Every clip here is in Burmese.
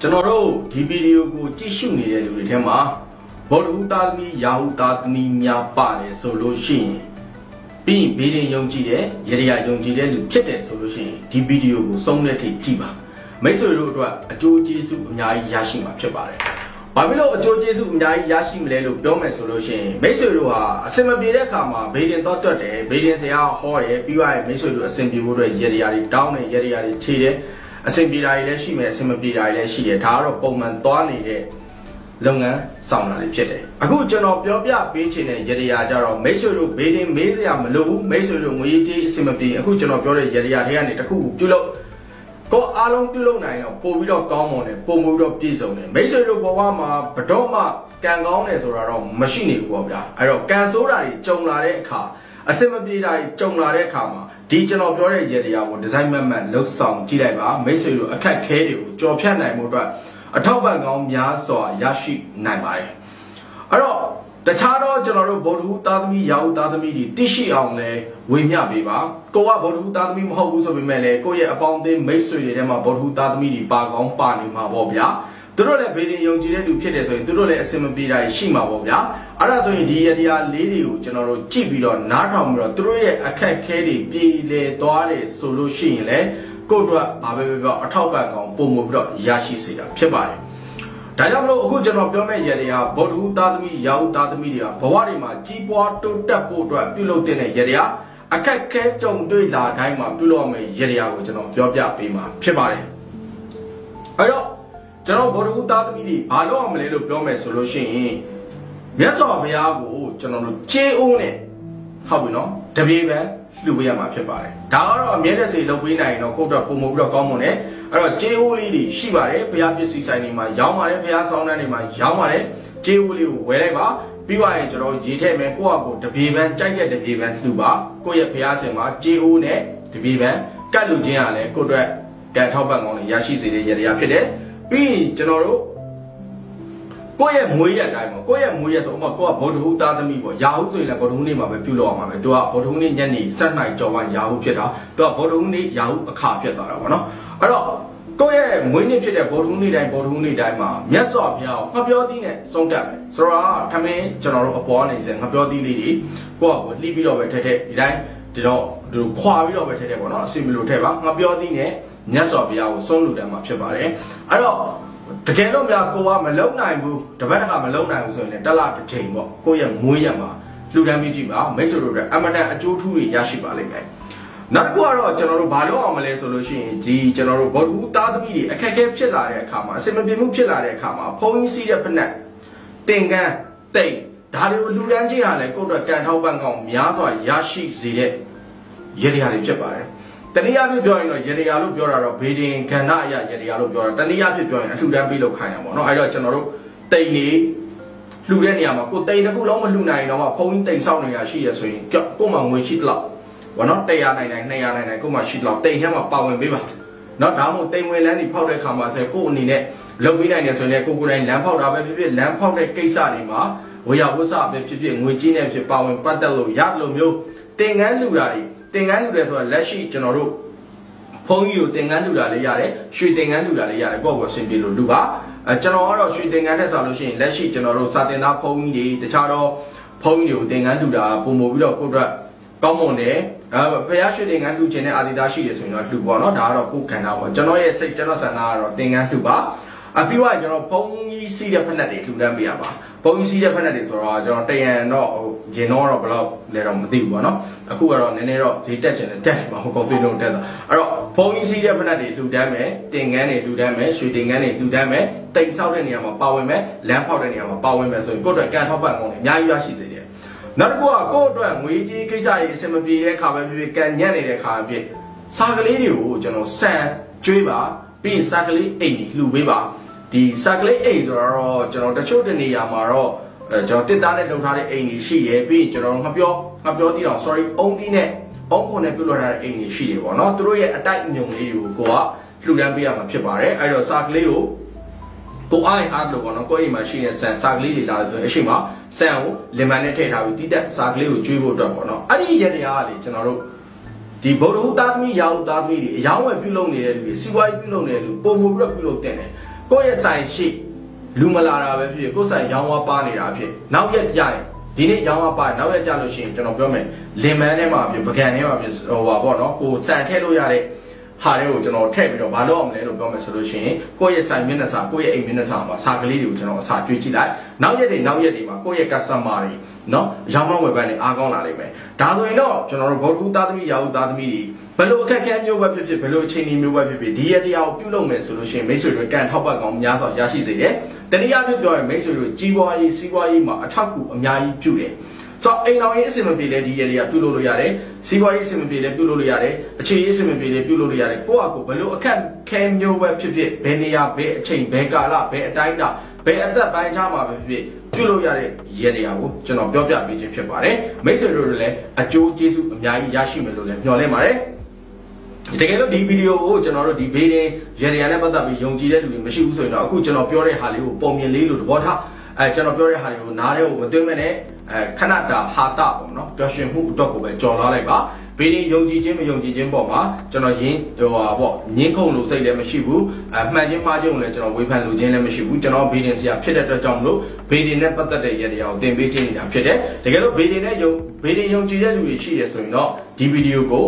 ကျွန်တော်တို့ဒီဗီဒီယိုကိုကြည့်ရှုနေတဲ့လူတွေထဲမှာဘောဓဟုသားသမီးယာဟုသားသမီးများပါတယ်ဆိုလို့ရှိရင်ပြီးရင်ဘေးရင်ယုံကြည်တဲ့ရေရယုံကြည်တဲ့လူဖြစ်တယ်ဆိုလို့ရှိရင်ဒီဗီဒီယိုကိုဆုံးတဲ့အထိကြည့်ပါမိတ်ဆွေတို့အတွက်အကျိုးကျေးဇူးအများကြီးရရှိမှာဖြစ်ပါတယ်ဘာဖြစ်လို့အကျိုးကျေးဇူးအများကြီးရရှိမလဲလို့ပြောမယ်ဆိုလို့ရှိရင်မိတ်ဆွေတို့ဟာအစင်မပြေတဲ့အခါမှာဘေးရင်တော့တွတ်တယ်ဘေးရင်ဆရာဟောတယ်ပြီးသွားရင်မိတ်ဆွေတို့အစင်ပြေဖို့အတွက်ရေရယတွေတောင်းတယ်ရေရယတွေခြေတယ် အစင်ပြေတာတွေလည်းရှိမယ်အစင်မပြေတာတွေလည်းရှိတယ်ဒါကတော့ပုံမှန်သွားနေတဲ့လုပ်ငန်းဆောင်တာလေးဖြစ်တယ်အခုကျွန်တော်ပြောပြပေးချင်တဲ့ရတရာကြတော့မိတ်ဆွေတို့ဘေးတင်မေးစရာမလိုဘူးမိတ်ဆွေတို့ငွေကြေးအဆင်မပြေအခုကျွန်တော်ပြောတဲ့ရတရာတွေကနေတစ်ခုခုပြုလုပ်ကိုအားလုံးပြုလုပ်နိုင်တော့ပို့ပြီးတော့ကောင်းမွန်တယ်ပုံမှုတော့ပြည့်စုံတယ်မိတ်ဆွေတို့ဘဝမှာဘတော့မှကံကောင်းတယ်ဆိုတာတော့မရှိနေဘူးပေါ့ဗျာအဲ့တော့ကံဆိုးတာတွေကြုံလာတဲ့အခါ အစင်မပြေတာတွေကြုံလာတဲ့အခါမှာဒီကျွန်တော်ပြောတဲ့ရတရာကိုဒီဇိုင်းမတ်မတ်လှုပ်ဆောင်ကြည့်လိုက်ပါမိတ်ဆွေတို့အခက်ခဲတွေကိုကြော်ဖြတ်နိုင်မှုအတွက်အထောက်ပံ့ကောင်းများစွာရရှိနိုင်ပါတယ်အဲ့တော့တခြားတော့ကျွန်တော်တို့ဗုဒ္ဓဟူသားသမီးရာဟုသားသမီးတွေသိရှိအောင်လဲဝေမျှပေးပါကိုကဗုဒ္ဓဟူသားသမီးမဟုတ်ဘူးဆိုပေမဲ့လည်းကိုယ့်ရဲ့အပေါင်းအသင်းမိတ်ဆွေတွေထဲမှာဗုဒ္ဓဟူသားသမီးတွေပါကောင်းပါနေမှာပေါ့ဗျာ သူတို့လည်းဘေးရင်ယုံကြည်တဲ့လူဖြစ်တယ်ဆိုရင်သူတို့လည်းအစင်မပြေတာရှိမှာပေါ့ဗျာအဲ့ဒါဆိုရင်ဒီရတရားလေးတွေကိုကျွန်တော်တို့ကြည့်ပြီးတော့နားထောင်ပြီးတော့သူတို့ရဲ့အခက်အခဲတွေပြေလည်သွားတယ်ဆိုလို့ရှိရင်လည်းကိုယ့်အတွက်ဘာပဲပြောပြောအထောက်ပံ့ကောင်းပုံမှုပြီးတော့ရရှိစေတာဖြစ်ပါတယ်ဒါကြောင့်မလို့အခုကျွန်တော်ပြောမယ့်ရတဲ့ဟာဗုဒ္ဓဟူသားသမီးရာဟုသားသမီးတွေကဘဝတွေမှာကြီးပွားတိုးတက်ဖို့အတွက်ပြုလုပ်တဲ့ရတဲ့ဟာအခက်ခဲကြုံတွေ့လာတိုင်းမှာပြုလုပ်ရမယ့်ရတဲ့ဟာကိုကျွန်တော်ပြောပြပေးမှာဖြစ်ပါတယ်အဲ့တော့ ကျွန်တော်ဗုဒ္ဓဟူသားသမီးတွေဘာလုပ်အောင်မလဲလို့ပြောမယ်ဆိုလို့ရှိရင်မြတ်စွာဘုရားကိုကျွန်တော်တို့ကျေးအိုးနဲ့ဟုတ်ပြီနော်တပြေပဲလှူပေးရမှာဖြစ်ပါတယ်ဒါကတော့အမြဲတစေလုပ်ပေးနိုင်ရင်တော့ကိုယ့်အတွက်ပုံမပြီးတော့ကောင်းမွန်တယ်အဲ့တော့ကျေးအိုးလေးတွေရှိပါတယ်ဘုရားပစ္စည်းဆိုင်တွေမှာရောင်းပါတယ်ဘုရားဆောင်းတန်းတွေမှာရောင်းပါတယ်ကျေးအိုးလေးကိုဝယ်လိုက်ပါပြီးသွားရင်ကျွန်တော်ရေထည့်မယ်ကိုယ့်အကိုတပြေပန်းကြိုက်တဲ့တပြေပန်းလှူပါကိုယ့်ရဲ့ဘုရားရှင်မှာကျေးအိုးနဲ့တပြေပန်းကတ်လူချင်းရလဲကိုယ့်အတွက်ကံထောက်ပံ့ကောင်းတွေရရှိစေတဲ့ရတရားဖြစ်တယ် ပြီးရင်ကျွန်တော်တို့ကိုယ့်ရဲ့မွေးရက်တိုင်းပေါ့ကိုယ့်ရဲ့မွေးရက်ဆိုဥပမာကိုကဗုဒ္ဓဟူသားသမီးပေါ့ယာဟုဆိုရင်လည်းဗုဒ္ဓဟူနေ့မှာပဲပြုလုပ်အောင်ပါပဲသူကဗုဒ္ဓဟူနေ့ညနေ7:00နာရီကျော်မှယာဟုဖြစ်တာသူကဗုဒ္ဓဟူနေ့ယာဟုအခါဖြစ်သွားတာပေါ့နော်အဲ့တော့ကိုယ့်ရဲ့မွေးနေ့ဖြစ်တဲ့ဗုဒ္ဓဟူနေ့တိုင်းဗုဒ္ဓဟူနေ့တိုင်းမှာမြတ်စွာဘုရားကိုငှပြောသီးနဲ့ဆုံးကပ်မယ်ဆိုတော့ထမင်းကျွန်တော်တို့အပေါ်ကနေစငှပြောသီးလေးတွေကိုယ့်အကိုလှီးပြီးတော့ပဲထက်ထက်ဒီတိုင်း ဒီတော့ဒီလိုခွာပြီးတော့ပဲထက်ထက်ပေါ့နော်အစီမလို့ထက်ပါငှပြောသီးနဲ့မြတ်စွာဘုရားကိုဆုံးလူတန်းမှာဖြစ်ပါတယ်အဲ့တော့တကယ်လို့များကိုကမလုံနိုင်ဘူးတပတ်တစ်ခါမလုံနိုင်ဘူးဆိုရင်လည်းတစ်လတစ်ချိန်ပေါ့ကိုယ့်ရဲ့မွေးရက်မှာလှူဒန်းပြီးကြည့်ပါမိတ်ဆွေတို့အတွက်အမတန်အကျိုးထူးတွေရရှိပါလိမ့်မယ်နောက်တစ်ခုကတော့ကျွန်တော်တို့ဘာလုပ်အောင်မလဲဆိုလို့ရှိရင်ဒီကျွန်တော်တို့ဘောဓူသားသမီးတွေအခက်အခဲဖြစ်လာတဲ့အခါမှာအစင်မပြေမှုဖြစ်လာတဲ့အခါမှာဖုံးကြီးစီးတဲ့ဖက်နဲ့တင်ကန်းတိတ် ဒါတွေကိုလှူဒန်းခြင်းဟာလည်းကိုယ့်အတွက်ကံထောက်ပံ့ကောင်းများစွာရရှိစေတဲ့ရည်ရည်တွေဖြစ်ပါတယ်တနည်းအားဖြင့်ပြောရင်တော့ရေတရားလို့ပြောတာတော့ဘေဒင်ခန္ဓာအရာရေတရားလို့ပြောတာတနည်းအားဖြင့်ပြောရင်အလှူဒန်းပေးလို့ခိုင်းတာပေါ့နော်အဲတော့ကျွန်တော်တို့တိန်နေလှူတဲ့နေရာမှာကိုတိန်တစ်ခုလုံးမလှူနိုင်တော့မှဖုံးကြီးတိန်ဆောက်နေရရှိရဆိုရင်ကြောက်ကို့မှာငွေရှိတလောက်ဘောနော်100နိုင်နိုင်200နိုင်နိုင်ကို့မှာရှိတလောက်တိန်ထဲမှာပါဝင်ပေးပါနော်ဒါမှမဟုတ်တိန်ဝင်လန်းဒီဖောက်တဲ့ခါမှာဆိုကို့အနေနဲ့လုပ်ပေးနိုင်တယ်ဆိုရင်ကိုကိုယ်တိုင်လမ်းဖောက်တာပဲဖြစ်ဖြစ်လမ်းဖောက်တဲ့ကိစ္စတွေမှာ ဝေယဝဆပဲဖြစ်ဖြစ်ငွေကြီးနဲ့ဖြစ်ပါဝင်ပတ်သက်လို့ရတယ်လို့မျိုးတင်ကန်းလှူတာတွေတင်ကန်းလှူတယ်ဆိုတာလက်ရှိကျွန်တော်တို့ဖုန်းကြီးကိုတင်ကန်းလူတာလေးရတယ်ရွှေတင်ကန်းလူတာလေးရတယ်ကိုယ့်ကိုယ်အဆင်ပြေလို့လူပါအဲကျွန်တော်ကတော့ရွှေတင်ကန်းတက်ဆောင်လို့ရှိရင်လက်ရှိကျွန်တော်တို့စာတင်သားဖုန်းကြီးတွေတခြားတော့ဖုန်းကြီးတွေကိုတင်ကန်းလူတာပုံမို့ပြီးတော့ကိုယ့်အတွက်ကောင်းမွန်တယ်အဲဖယားရွှေတင်ကန်းလူခြင်းတဲ့အာဒီသားရှိတယ်ဆိုရင်တော့လှူပေါ့နော်ဒါကတော့ကိုယ်ခန္ဓာပေါ့ကျွန်တော်ရဲ့စိတ်ကျွန်တော်ဆန္ဒကတော့တင်ကန်းလှူပါ အပြီးတော့ကျွန်တော်ဖုန်းကြီးစီးတဲ့ဖက်နဲ့တွေလှူဒန်းပေးရပါဖုန်းကြီးစီးတဲ့ဖက်နဲ့တွေဆိုတော့ကျွန်တော်တရံတော့ဟိုရင်တော့တော့ဘယ်လောက်လဲတော့မသိဘူးပေါ့နော်အခုကတော့နည်းနည်းတော့ဈေးတက်ချင်တယ်တက်မှာဟိုကော်ဖီလုံးတက်တာအဲ့တော့ဖုန်းကြီးစီးတဲ့ဖက်နဲ့တွေလှူဒန်းမယ်တင်ကန်းတွေလှူဒန်းမယ်ရွှေတင်ကန်းတွေလှူဒန်းမယ်တိမ်ဆောက်တဲ့နေရာမှာပါဝင်မယ်လမ်းဖောက်တဲ့နေရာမှာပါဝင်မယ်ဆိုရင်ကိုယ့်အတွက်ကန်ထောက်ပံ့ကောင်းတယ်အများကြီးရရှိစေတယ်နောက်တစ်ခုကကိုယ့်အတွက်ငွေကြီးကိစ္စတွေအဆင်မပြေတဲ့ခါပဲဖြစ်ဖြစ်ကန်ညံ့နေတဲ့ခါပဲဖြစ်စာကလေးတွေကိုကျွန်တော်ဆန်ကျွေးပါပြီးရင်စာကလေးအိမ်ကြီးလှူပေးပါ ဒီစာကလေးအိမ်ဆိုတော့ကျွန်တော်တချို့တနေရာမှာတော့အဲကျွန်တော်တစ်သားနဲ့လုံထားတဲ့အိမ်ကြီးရှိတယ်ပြီးရင်ကျွန်တော်ငပြောငပြောတည်တော့ sorry အုံးသီးနဲ့အုံးခွန်နဲ့ပြုတ်လာတဲ့အိမ်ကြီးရှိတယ်ပေါ့နော်သူတို့ရဲ့အတိုက်အမြုံလေးတွေကိုကိုကလှူဒန်းပေးရမှာဖြစ်ပါတယ်အဲ့တော့စာကလေးကိုကိုအားရင်အားလို့ပေါ့နော်ကိုယ့်အိမ်မှာရှိတဲ့ဆန်စာကလေးတွေလာဆိုရင်အရှိမဆန်ကိုလင်မန်နဲ့ထည့်ထားပြီးတိတက်စာကလေးကိုကျွေးဖို့အတွက်ပေါ့နော်အဲ့ဒီရတရားကလေကျွန်တော်တို့ဒီဗုဒ္ဓဟူသားသမီးရာဟုသားသမီးတွေအယောင်းဝယ်ပြုလုပ်နေတဲ့လူတွေစီးပွားရေးပြုလုပ်နေတဲ့လူပုံမှုပြီးတော့ပြုလုပ်တဲ့တယ် ကိုယ့်ရဲ့ဆိုင်ရှိလူမလာတာပဲဖြစ်ဖြစ်ကိုယ့်ဆိုင်ရောင်းဝါပါနေတာဖြစ်နောက်ရက်ကြရင်ဒီနေ့ရောင်းဝါပါနောက်ရက်ကြလို့ရှိရင်ကျွန်တော်ပြောမယ်လင်မန်းထဲမှာဖြစ်ပကံထဲမှာဖြစ်ဟိုပါပေါ့နော်ကိုစံထည့်လို့ရတဲ့ ဟာတွေကိုကျွန်တော်ထည့်ပြီးတော့ဘာလို့အောင်လဲလို့ပြောမယ်ဆိုလို့ရှိရင်ကိုယ့်ရဲ့ဆိုင်မျက်နှာစာကိုယ့်ရဲ့အိမ်မျက်နှာစာမှာစာကလေးတွေကိုကျွန်တော်အစာတွေ့ကြည့်လိုက်နောက်ရက်တွေနောက်ရက်တွေမှာကိုယ့်ရဲ့ customer တွေနော်ရောင်းမဝယ်ပန်းတွေအားကောင်းလာလိမ့်မယ်ဒါဆိုရင်တော့ကျွန်တော်တို့ဘောဓုသားသမီးရာဟုသားသမီးတွေဘယ်လိုအခက်အခဲမျိုးပဲဖြစ်ဖြစ်ဘယ်လိုအခြေအနေမျိုးပဲဖြစ်ဖြစ်ဒီရက်တရားကိုပြုလုပ်မယ်ဆိုလို့ရှိရင်မိတ်ဆွေတွေကန်ထောက်ပတ်ကောင်းများစွာရရှိစေတယ်တနည်းအားဖြင့်ပြောရင်မိတ်ဆွေတို့ကြီးပွားရေးစီးပွားရေးမှာအထောက်အကူအများကြီးပြုတယ် ဆိုတော့အိမ်တော်ရေးအဆင်မပြေလဲဒီရက်တွေကပြုလုပ်လို့ရတယ်စီးပွားရေးအဆင်မပြေလဲပြုလုပ်လို့ရတယ်အခြေရေးအဆင်မပြေလဲပြုလုပ်လို့ရတယ်ကိုယ့်အကူဘယ်လိုအခက်ခဲမျိုးပဲဖြစ်ဖြစ်ဘယ်နေရာဘယ်အချိန်ဘယ်ကာလဘယ်အတိုင်းအတာဘယ်အသက်ပိုင်းခြားမှာပဲဖြစ်ဖြစ်ပြုလုပ်ရတဲ့ရက်တရားကိုကျွန်တော်ပြောပြပေးခြင်းဖြစ်ပါတယ်မိတ်ဆွေတို့လည်းအကျိုးကျေးဇူးအများကြီးရရှိမယ်လို့လည်းမျှော်လင့်ပါတယ်တကယ်လို့ဒီဗီဒီယိုကိုကျွန်တော်တို့ဒီဘေးရင်ရရန်နဲ့ပတ်သက်ပြီးယုံကြည်တဲ့လူတွေမရှိဘူးဆိုရင်တော့အခုကျွန်တော်ပြောတဲ့ဟာလေးကိုပုံမြင်လေးလို့သဘောထားအဲကျွန်တော်ပြောတဲ့ဟာလေးကိုနားထဲကိုမသွင်းမဲ့နဲ့ အဲခဏတာဟာတာပေါ့နော်ပျော်ရွှင်မှုအတွက်ကိုပဲကြော်လာလိုက်ပါဘေးရင်ယုံကြည်ခြင်းမယုံကြည်ခြင်းပေါ့မှာကျွန်တော်ယင်းဟိုဟာပေါ့ငင်းခုန်လို့စိတ်လည်းမရှိဘူးအမှန်ချင်းမှားခြင်းကိုလည်းကျွန်တော်ဝေဖန်လို့ခြင်းလည်းမရှိဘူးကျွန်တော်ဘေးရင်ဆရာဖြစ်တဲ့အတွက်ကြောင့်မလို့ဘေးရင်နဲ့ပတ်သက်တဲ့ရတရားကိုသင်ပေးခြင်းနေတာဖြစ်တယ်တကယ်လို့ဘေးရင်နဲ့ယုံဘေးရင်ယုံကြည်တဲ့လူတွေရှိတယ်ဆိုရင်တော့ဒီဗီဒီယိုကို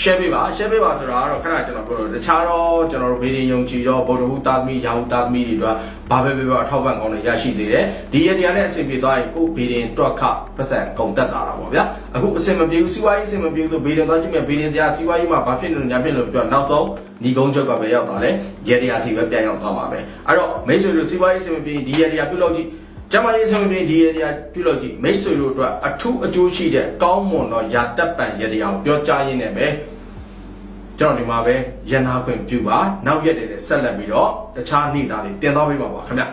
share ပေးပါ share ပေးပါဆိုတာကတော့ခဏကျွန်တော်ပြောလို့တခြားတော့ကျွန်တော်တို့ဗီဒီယိုယုံကြည်တော့ဗုဒ္ဓဟူသားသမီးရာဟုသားသမီးတွေအတွက်ဘာပဲပဲပဲအထောက်ပံ့ကောင်းတွေရရှိစေတယ်ဒီရတရားနဲ့အဆင်ပြေသွားရင်ကိုဗီဒီယိုတွက်ခပတ်သက်ကုန်တက်တာတာပေါ့ဗျာအခုအဆင်မပြေဘူးစီးပွားရေးအဆင်မပြေဘူးဆိုဗီဒီယိုသွားကြည့်မယ်ဗီဒီယိုတရားစီးပွားရေးမှာဘာဖြစ်လို့ညာဖြစ်လို့ပြောနောက်ဆုံးညီကုန်းချုပ်ကပဲရောက်သွားလဲရတရားစီပဲပြန်ရောက်သွားပါပဲအဲ့တော့မိတ်ဆွေတို့စီးပွားရေးအဆင်မပြေဒီရတရားပြုလုပ်ကြည့် ကျမရေးဆုံးပြီးဒီရတရားပြုလုပ်ကြည့်မိတ်ဆွေတို့အတွက်အထူးအကျိုးရှိတဲ့ကောင်းမွန်သောယာတက်ပံရတရားကိုပြောကြားရင်းနဲ့ပဲကျွန်တော်ဒီမှာပဲရန်နာခွင့်ပြုပါနောက်ရက်တွေလည်းဆက်လက်ပြီးတော့တခြားနေ့သားတွေတင်သွားပေးပါပါခင်ဗျ